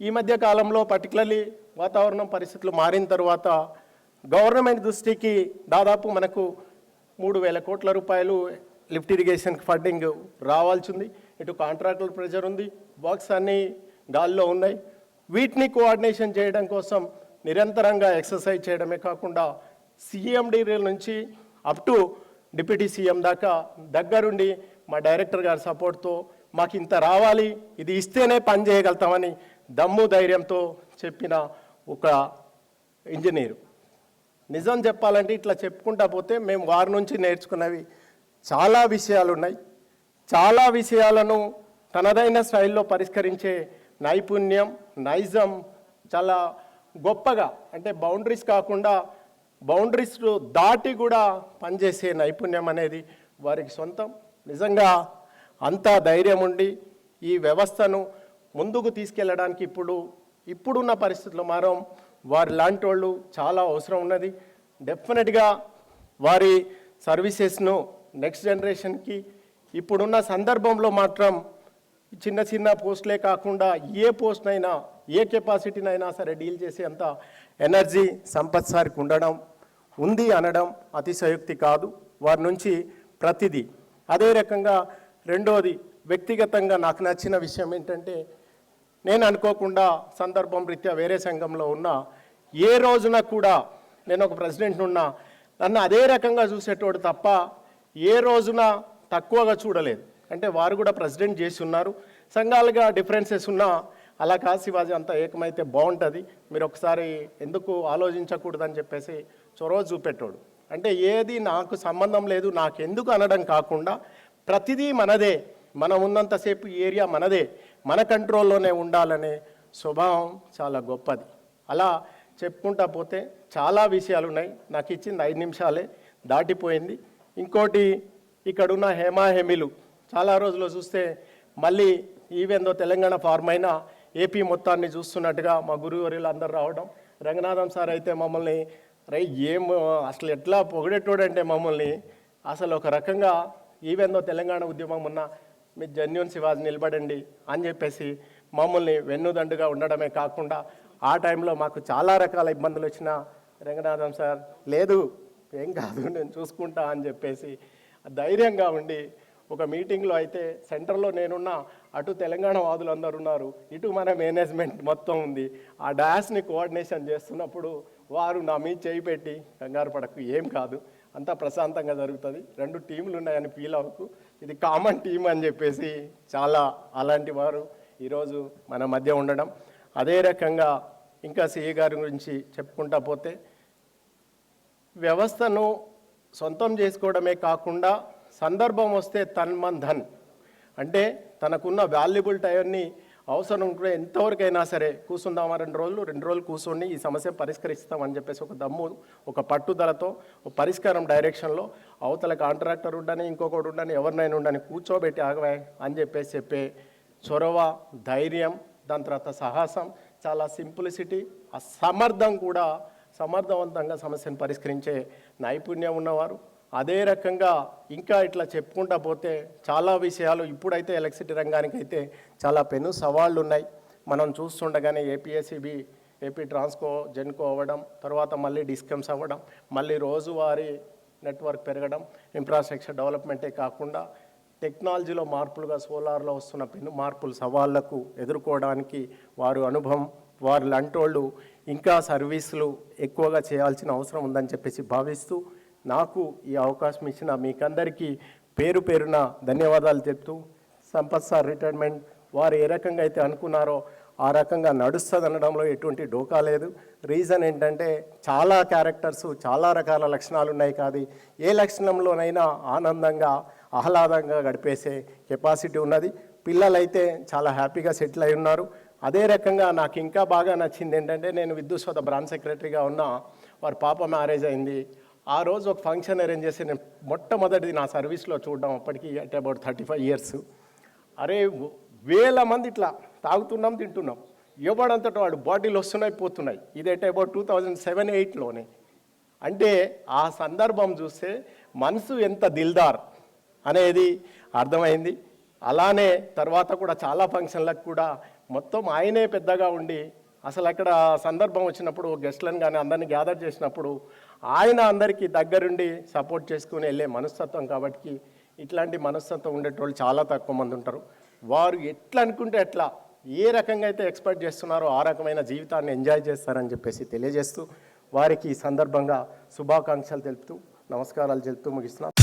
ఈ మధ్య కాలంలో పర్టికులర్లీ వాతావరణం పరిస్థితులు మారిన తర్వాత గవర్నమెంట్ దృష్టికి దాదాపు మనకు మూడు వేల కోట్ల రూపాయలు లిఫ్ట్ ఇరిగేషన్ ఫండింగ్ రావాల్సి ఉంది ఇటు కాంట్రాక్టుల ప్రెజర్ ఉంది బాక్స్ అన్నీ గాల్లో ఉన్నాయి. వీటిని కోఆర్డినేషన్ చేయడం కోసం నిరంతరంగా ఎక్సర్సైజ్ చేయడమే కాకుండా సిఎండి నుంచి అప్ టు డిప్యూటీ సీఎం దాకా దగ్గరుండి మా డైరెక్టర్ గారి సపోర్ట్తో మాకు ఇంత రావాలి ఇది ఇస్తేనే పని చేయగలుగుతామని దమ్ము ధైర్యంతో చెప్పిన ఒక ఇంజనీరు. నిజం చెప్పాలంటే ఇట్లా చెప్పుకుంటా పోతే మేము వారి నుంచి నేర్చుకున్నవి చాలా విషయాలు ఉన్నాయి చాలా విషయాలను తనదైన స్టైల్లో పరిష్కరించే నైపుణ్యం నైజం చాలా గొప్పగా అంటే బౌండరీస్ కాకుండా బౌండరీస్ దాటి కూడా పనిచేసే నైపుణ్యం అనేది వారికి సొంతం. నిజంగా అంత ధైర్యం ఉండి ఈ వ్యవస్థను ముందుకు తీసుకెళ్ళడానికి ఇప్పుడు ఇప్పుడున్న పరిస్థితుల్లో మారం వారి లాంటి వాళ్ళు చాలా అవసరం ఉన్నది. డెఫినెట్గా వారి సర్వీసెస్ను నెక్స్ట్ జనరేషన్కి ఇప్పుడున్న సందర్భంలో మాత్రం చిన్న చిన్న పోస్టులే కాకుండా ఏ పోస్ట్నైనా ఏ కెపాసిటీనైనా సరే డీల్ చేసేంత ఎనర్జీ సంపత్ సార్కి ఉండడం ఉంది అనడం అతిశయోక్తి కాదు. వారి నుంచి ప్రతిదీ. అదే రకంగా రెండోది వ్యక్తిగతంగా నాకు నచ్చిన విషయం ఏంటంటే నేను అనుకోకుండా సందర్భం రీత్యా వేరే సంఘంలో ఉన్నా ఏ రోజున కూడా నేను ఒక ప్రెసిడెంట్ ఉన్నా నన్ను అదే రకంగా చూసేటోడు తప్ప ఏ రోజున తక్కువగా చూడలేదు. అంటే వారు కూడా ప్రెసిడెంట్ చేసి ఉన్నారు. సంఘాలుగా డిఫరెన్సెస్ ఉన్నా అలా కాదు శివాజీ అంతా ఏకమైతే బాగుంటుంది. మీరు ఒకసారి ఎందుకు ఆలోచించకూడదని చెప్పేసి చొరవ చూపెట్టోడు. అంటే ఏది నాకు సంబంధం లేదు నాకు ఎందుకు అనడం కాకుండా ప్రతిదీ మనదే. మనం ఉన్నంతసేపు ఈ ఏరియా మనదే మన కంట్రోల్లోనే ఉండాలనే స్వభావం చాలా గొప్పది. అలా చెప్పుకుంటా పోతే చాలా విషయాలు ఉన్నాయి నాకు ఇచ్చింది ఐదు నిమిషాలే దాటిపోయింది. ఇంకోటి ఇక్కడున్న హేమాహేమిలు చాలా రోజులు చూస్తే మళ్ళీ ఈవెందో తెలంగాణ ఫార్మ్ అయినా ఏపీ మొత్తాన్ని చూస్తున్నట్టుగా మా గురువర్యులు అందరు రావడం. రంగనాథం సార్ అయితే మమ్మల్ని రై ఏం అసలు ఎట్లా పొగిడేటోడంటే మమ్మల్ని అసలు ఒక రకంగా ఈవెందో తెలంగాణ ఉద్యమం ఉన్న మీ జెన్యున్ శివాజీ నిలబడండి అని చెప్పేసి మమ్మల్ని వెన్నుదండుగా ఉండడమే కాకుండా ఆ టైంలో మాకు చాలా రకాల ఇబ్బందులు వచ్చిన రంగనాథం సార్ లేదు ఏం కాదు నేను చూసుకుంటా అని చెప్పేసి ధైర్యంగా ఉండి ఒక మీటింగ్లో అయితే సెంటర్లో నేనున్నా అటు తెలంగాణ వాదులు అందరు ఉన్నారు ఇటు మన మేనేజ్మెంట్ మొత్తం ఉంది. ఆ డాష్ని కోఆర్డినేషన్ చేస్తున్నప్పుడు వారు నా మీద చేయి పెట్టి కంగారు పడకు ఏం కాదు అంతా ప్రశాంతంగా జరుగుతుంది. రెండు టీంలు ఉన్నాయని ఫీల్ అవ్వకు. ఇది కామన్ టీం అని చెప్పేసి చాలా అలాంటి వారు ఈరోజు మన మధ్య ఉండడం. అదే రకంగా ఇంకా సిఏ గారి గురించి చెప్పుకుంటా పోతే వ్యవస్థను సొంతం చేసుకోవడమే కాకుండా సందర్భం వస్తే తన్మన్ ధన్. అంటే తనకున్న వాల్యుబుల్ టైర్ని అవసరం ఉంటే ఎంతవరకైనా సరే కూర్చుందామా రెండు రోజులు? రెండు రోజులు కూర్చొని ఈ సమస్య పరిష్కరిస్తామని చెప్పేసి ఒక దమ్ము ఒక పట్టుదలతో ఒక పరిష్కారం డైరెక్షన్లో అవతల కాంట్రాక్టర్ ఉండని ఇంకొకటి ఉండని ఎవరినైనా ఉండని కూర్చోబెట్టి ఆగవే అని చెప్పేసి చెప్పే చొరవ ధైర్యం దాని తర్వాత సాహసం చాలా సింప్లిసిటీ ఆ సమర్థం కూడా సమర్థవంతంగా సమస్యను పరిష్కరించే నైపుణ్యం ఉన్నవారు. అదే రకంగా ఇంకా ఇట్లా చెప్పుకుంటా పోతే చాలా విషయాలు ఇప్పుడైతే ఎలక్ట్రిసిటీ రంగానికి అయితే చాలా పెను సవాళ్ళు ఉన్నాయి మనం చూస్తుండగానే ఏపీఎస్సిబి ఏపీ ట్రాన్స్కో జెన్కో అవ్వడం తర్వాత మళ్ళీ డిస్కమ్స్ అవ్వడం మళ్ళీ రోజువారీ నెట్వర్క్ పెరగడం ఇన్ఫ్రాస్ట్రక్చర్ డెవలప్మెంటే కాకుండా టెక్నాలజీలో మార్పులుగా సోలార్లో వస్తున్న పెను మార్పులు సవాళ్ళకు ఎదుర్కోవడానికి వారు అనుభవం వారి లాంటోళ్ళు ఇంకా సర్వీసులు ఎక్కువగా చేయాల్సిన అవసరం ఉందని చెప్పేసి భావిస్తూ నాకు ఈ అవకాశం ఇచ్చిన మీకందరికీ పేరు పేరున ధన్యవాదాలు చెప్తూ సంపత్ సార్ రిటైర్మెంట్ వారు ఏ రకంగా అయితే అనుకున్నారో ఆ రకంగా నడుస్తుంది అనడంలో ఎటువంటి డోకా లేదు. రీజన్ ఏంటంటే చాలా క్యారెక్టర్స్ చాలా రకాల లక్షణాలు ఉన్నాయి కాదు. ఏ లక్షణంలోనైనా ఆనందంగా ఆహ్లాదంగా గడిపేసే కెపాసిటీ ఉన్నది. పిల్లలైతే చాలా హ్యాపీగా సెటిల్ అయి ఉన్నారు. అదే రకంగా నాకు ఇంకా బాగా నచ్చింది ఏంటంటే నేను విద్యుత్ బ్రాంచ్ సెక్రటరీగా ఉన్న వారి పాప మ్యారేజ్ అయింది. ఆ రోజు ఒక ఫంక్షన్ అరేంజ్ చేసి నేను మొట్టమొదటిది నా సర్వీస్లో చూడడం అప్పటికి at about thirty five years అరే వేల మంది ఇట్లా తాగుతున్నాం తింటున్నాం. ఎవడంతటో వాడు బాటిల్ వస్తున్నాయి పోతున్నాయి. ఇది at about two thousand seven ఎయిట్లోనే అంటే ఆ సందర్భం చూస్తే మనసు ఎంత దిల్దార్ అనేది అర్థమైంది. అలానే తర్వాత కూడా చాలా ఫంక్షన్లకు కూడా మొత్తం ఆయనే పెద్దగా ఉండి అసలు అక్కడ సందర్భం వచ్చినప్పుడు గెస్ట్లను కానీ అందరినీ గ్యాదర్ చేసినప్పుడు ఆయన అందరికీ దగ్గరుండి సపోర్ట్ చేసుకుని వెళ్ళే మనస్తత్వం కాబట్టి ఇట్లాంటి మనస్తత్వం ఉండేటోళ్ళు చాలా తక్కువ మంది ఉంటారు. వారు ఎట్లా అనుకుంటే ఎట్లా ఏ రకంగా అయితే ఎక్స్పెక్ట్ చేస్తున్నారో ఆ రకమైన జీవితాన్ని ఎంజాయ్ చేస్తారని చెప్పేసి తెలియజేస్తూ వారికి ఈ సందర్భంగా శుభాకాంక్షలు తెలుపుతూ నమస్కారాలు తెలుపుతూ ముగిస్తున్నాను